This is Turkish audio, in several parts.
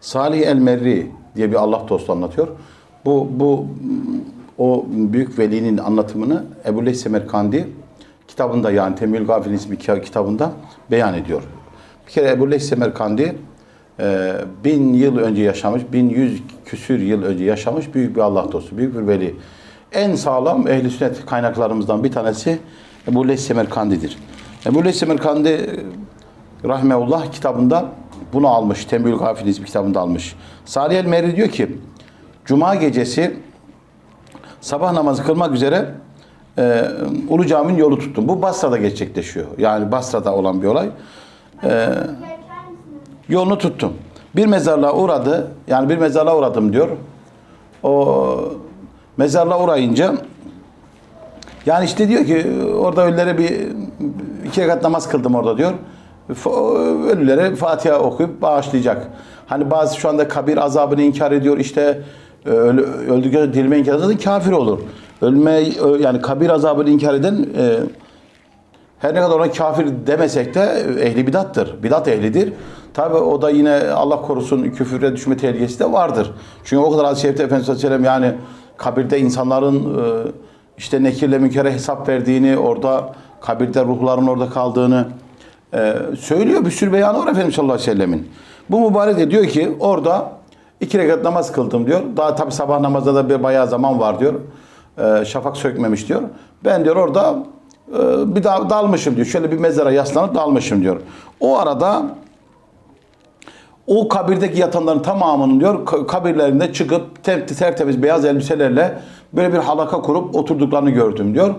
Salih el-Merri diye bir Allah dostu anlatıyor. Bu, bu o büyük velinin anlatımını Ebu Leys Semerkandi kitabında yani Temül Gafil'in ismi ki- kitabında beyan ediyor. Bir kere Ebu Leys Semerkandi e, bin yıl önce yaşamış, bin yüz küsür yıl önce yaşamış büyük bir Allah dostu, büyük bir veli. En sağlam ehli sünnet kaynaklarımızdan bir tanesi Ebu Leys Semerkandi'dir. Ebu Leys Semerkandi Rahmeullah kitabında bunu almış. Tembül Gafil ismi kitabında almış. Salih el Merri diyor ki Cuma gecesi sabah namazı kılmak üzere e, Ulu Cami'nin yolu tuttum. Bu Basra'da gerçekleşiyor. Yani Basra'da olan bir olay. E, yolunu tuttum. Bir mezarlığa uğradı. Yani bir mezarlığa uğradım diyor. O mezarlığa uğrayınca yani işte diyor ki orada ölülere bir iki rekat namaz kıldım orada diyor. Ölülere Fatiha okuyup bağışlayacak. Hani bazı şu anda kabir azabını inkar ediyor işte e, öldükçe dirilme inkar eden kafir olur. Ölme yani kabir azabını inkar eden e, her ne kadar ona kafir demesek de ehli bidattır. Bidat ehlidir. Tabi o da yine Allah korusun küfüre düşme tehlikesi de vardır. Çünkü o kadar az şerifte Efendimiz Aleyhisselam yani kabirde insanların e, işte nekirle münkere hesap verdiğini, orada kabirde ruhların orada kaldığını e, söylüyor. Bir sürü beyanı var Efendimiz sallallahu aleyhi ve sellemin. Bu mübarek de diyor ki orada iki rekat namaz kıldım diyor. Daha tabi sabah namazda da bir bayağı zaman var diyor. E, şafak sökmemiş diyor. Ben diyor orada ee, bir daha dalmışım diyor. Şöyle bir mezara yaslanıp dalmışım diyor. O arada o kabirdeki yatanların tamamının diyor ka- kabirlerinde çıkıp ter- tertemiz beyaz elbiselerle böyle bir halaka kurup oturduklarını gördüm diyor.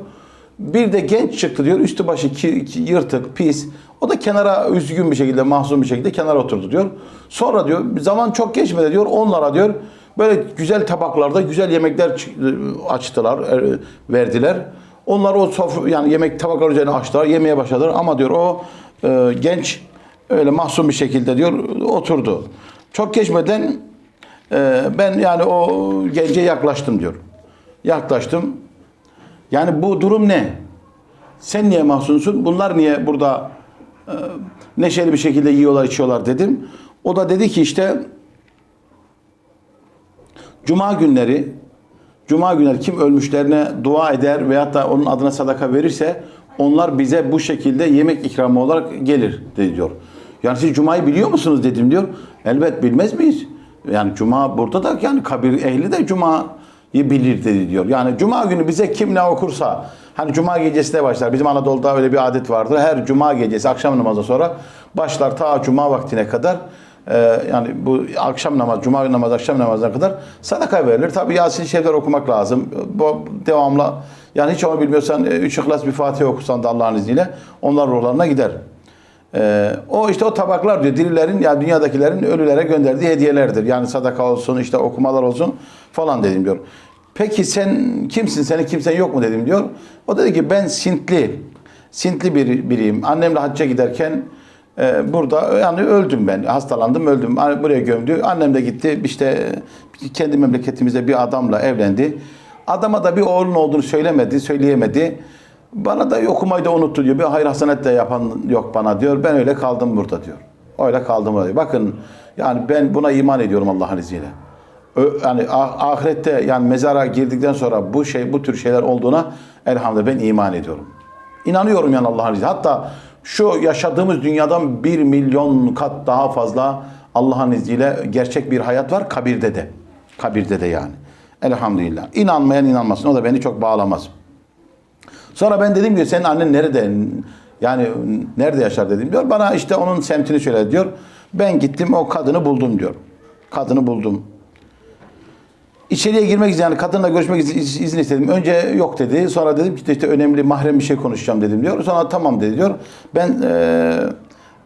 Bir de genç çıktı diyor. Üstü başı ki, ki- yırtık, pis. O da kenara üzgün bir şekilde, mahzun bir şekilde kenara oturdu diyor. Sonra diyor zaman çok geçmedi diyor. Onlara diyor böyle güzel tabaklarda güzel yemekler çı- açtılar, e, verdiler. Onlar o sofra yani yemek tabaklar üzerine açtılar, yemeye başladılar ama diyor o e, genç öyle mahzun bir şekilde diyor oturdu. Çok geçmeden e, ben yani o gence yaklaştım diyor. Yaklaştım. Yani bu durum ne? Sen niye mahzunsun? Bunlar niye burada e, neşeli bir şekilde yiyorlar, içiyorlar dedim. O da dedi ki işte Cuma günleri Cuma günleri kim ölmüşlerine dua eder veyahut da onun adına sadaka verirse onlar bize bu şekilde yemek ikramı olarak gelir dedi diyor. Yani siz Cuma'yı biliyor musunuz dedim diyor. Elbet bilmez miyiz? Yani Cuma burada da yani kabir ehli de Cuma'yı bilir dedi diyor. Yani Cuma günü bize kim ne okursa hani Cuma gecesi de başlar. Bizim Anadolu'da öyle bir adet vardır. Her Cuma gecesi akşam namazı sonra başlar ta Cuma vaktine kadar ee, yani bu akşam namaz, cuma namazı, akşam namazına kadar sadaka verilir. Tabi Yasin Şerifler okumak lazım. Bu devamlı yani hiç onu bilmiyorsan e, üç ihlas bir Fatiha okusan da Allah'ın izniyle onlar ruhlarına gider. Ee, o işte o tabaklar diyor dirilerin ya dünyadakilerin ölülere gönderdiği hediyelerdir. Yani sadaka olsun işte okumalar olsun falan dedim diyor. Peki sen kimsin? Senin kimsen yok mu dedim diyor. O dedi ki ben Sintli. Sintli bir biriyim. Annemle hacca giderken ee, burada yani öldüm ben. Hastalandım, öldüm. Hani Buraya gömdü. Annem de gitti. işte kendi memleketimizde bir adamla evlendi. Adama da bir oğlun olduğunu söylemedi, söyleyemedi. Bana da okumayı da unuttu diyor. Bir hayır hasenet de yapan yok bana diyor. Ben öyle kaldım burada diyor. Öyle kaldım burada. Bakın yani ben buna iman ediyorum Allah'ın izniyle. Yani ah- ahirette yani mezara girdikten sonra bu şey bu tür şeyler olduğuna elhamdülillah ben iman ediyorum. İnanıyorum yani Allah'ın izniyle. Hatta şu yaşadığımız dünyadan bir milyon kat daha fazla Allah'ın izniyle gerçek bir hayat var kabirde de. Kabirde de yani. Elhamdülillah. İnanmayan inanmasın. O da beni çok bağlamaz. Sonra ben dedim ki senin annen nerede? Yani nerede yaşar dedim diyor. Bana işte onun semtini söyledi diyor. Ben gittim o kadını buldum diyor. Kadını buldum. İçeriye girmek için yani kadınla görüşmek için iz- izin istedim. Önce yok dedi. Sonra dedim ki işte önemli mahrem bir şey konuşacağım dedim diyor. Sonra tamam dedi diyor. Ben eee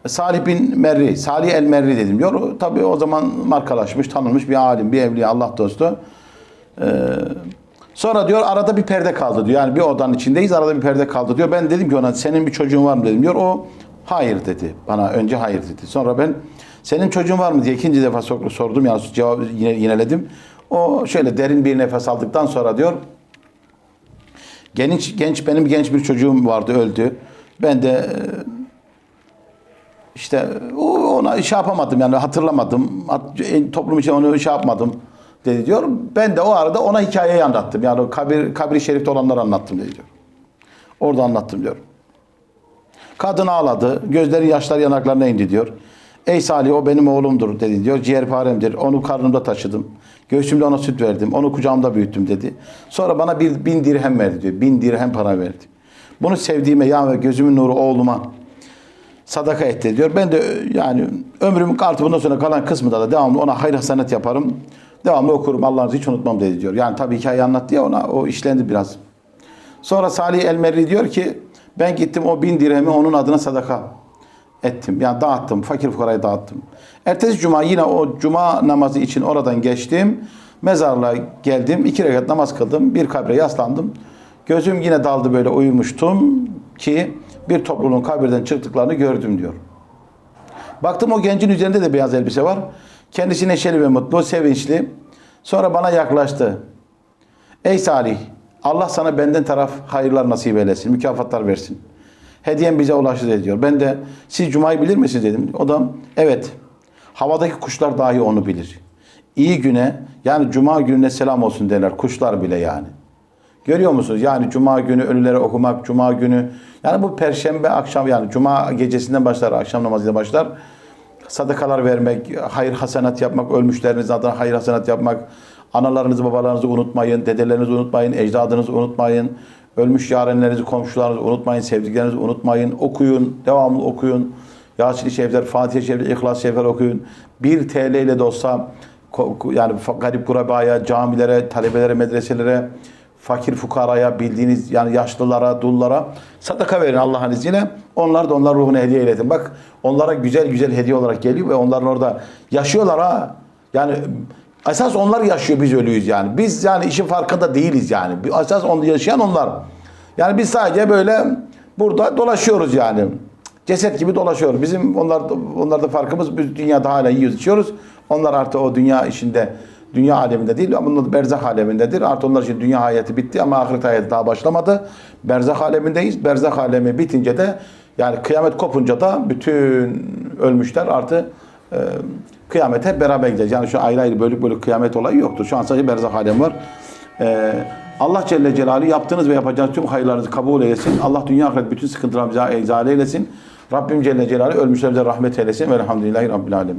Salih bin Merri, Salih el Merri dedim diyor. Tabii o zaman markalaşmış, tanınmış bir alim, bir evliya, Allah dostu. Eee, sonra diyor arada bir perde kaldı diyor. Yani bir odanın içindeyiz arada bir perde kaldı diyor. Ben dedim ki ona senin bir çocuğun var mı dedim diyor. O hayır dedi. Bana önce hayır dedi. Sonra ben senin çocuğun var mı diye ikinci defa sor- sordum. Yani cevabı yine yineledim. O şöyle derin bir nefes aldıktan sonra diyor genç genç benim genç bir çocuğum vardı öldü. Ben de işte ona şey yapamadım yani hatırlamadım. Toplum için onu şey yapmadım dedi diyor. Ben de o arada ona hikayeyi anlattım. Yani kabir, kabri şerifte olanları anlattım dedi diyor. Orada anlattım diyor. Kadın ağladı. Gözleri yaşlar yanaklarına indi diyor. Ey Salih o benim oğlumdur dedi diyor. Ciğerparemdir. Onu karnımda taşıdım. Göğsümde ona süt verdim. Onu kucağımda büyüttüm dedi. Sonra bana bir bin dirhem verdi diyor. Bin dirhem para verdi. Bunu sevdiğime ya ve gözümün nuru oğluma sadaka etti diyor. Ben de yani ömrümün artı bundan sonra kalan kısmında da devamlı ona hayır hasenet yaparım. Devamlı okurum. Allah'ınızı hiç unutmam dedi diyor. Yani tabii hikaye anlattı ya ona o işlendi biraz. Sonra Salih Elmerli diyor ki ben gittim o bin dirhemi onun adına sadaka ettim. Yani dağıttım. Fakir fukaraya dağıttım. Ertesi cuma yine o cuma namazı için oradan geçtim. Mezarlığa geldim. iki rekat namaz kıldım. Bir kabre yaslandım. Gözüm yine daldı böyle uyumuştum ki bir topluluğun kabirden çıktıklarını gördüm diyor. Baktım o gencin üzerinde de beyaz elbise var. Kendisi neşeli ve mutlu, sevinçli. Sonra bana yaklaştı. Ey Salih, Allah sana benden taraf hayırlar nasip eylesin, mükafatlar versin. Hediyem bize ulaştı dedi diyor. Ben de siz Cuma'yı bilir misiniz dedim. O da evet. Havadaki kuşlar dahi onu bilir. İyi güne yani Cuma gününe selam olsun derler kuşlar bile yani. Görüyor musunuz? Yani Cuma günü ölülere okumak, Cuma günü yani bu Perşembe akşam yani Cuma gecesinden başlar, akşam namazıyla başlar. Sadakalar vermek, hayır hasenat yapmak, ölmüşleriniz adına hayır hasenat yapmak, analarınızı, babalarınızı unutmayın, dedelerinizi unutmayın, ecdadınızı unutmayın, ölmüş yarenlerinizi, komşularınızı unutmayın, sevdiklerinizi unutmayın, okuyun, devamlı okuyun. Yasin-i Şerifler, Fatiha-i Şerifler, İhlas-ı Şerifler okuyun. 1 TL ile de olsa yani garip kurabaya, camilere, talebelere, medreselere, fakir fukaraya, bildiğiniz yani yaşlılara, dullara sadaka verin Allah'ın izniyle. Onlar da onlar ruhunu hediye eyletin. Bak onlara güzel güzel hediye olarak geliyor ve onların orada yaşıyorlar ha. Yani esas onlar yaşıyor biz ölüyüz yani. Biz yani işin farkında değiliz yani. Esas onu yaşayan onlar. Yani biz sadece böyle burada dolaşıyoruz yani. Ceset gibi dolaşıyoruz. Bizim onlar onlarda farkımız biz dünyada hala yiyoruz, içiyoruz. Onlar artık o dünya işinde dünya aleminde değil ama bunlar berzah alemindedir. Artık onlar için dünya hayatı bitti ama ahiret hayatı daha başlamadı. Berzah alemindeyiz. Berzah alemi bitince de yani kıyamet kopunca da bütün ölmüşler artık e, kıyamete beraber gideceğiz. Yani şu ayrı ayrı bölük bölük kıyamet olayı yoktur. Şu an sadece berzah alemi var. E, Allah Celle Celaluhu yaptığınız ve yapacağınız tüm hayırlarınızı kabul eylesin. Allah dünya ahiret bütün sıkıntılarımızı izale eylesin. Rabbim Celle Celaluhu ölmüşlerimize rahmet eylesin. Velhamdülillahi Rabbil Alemin.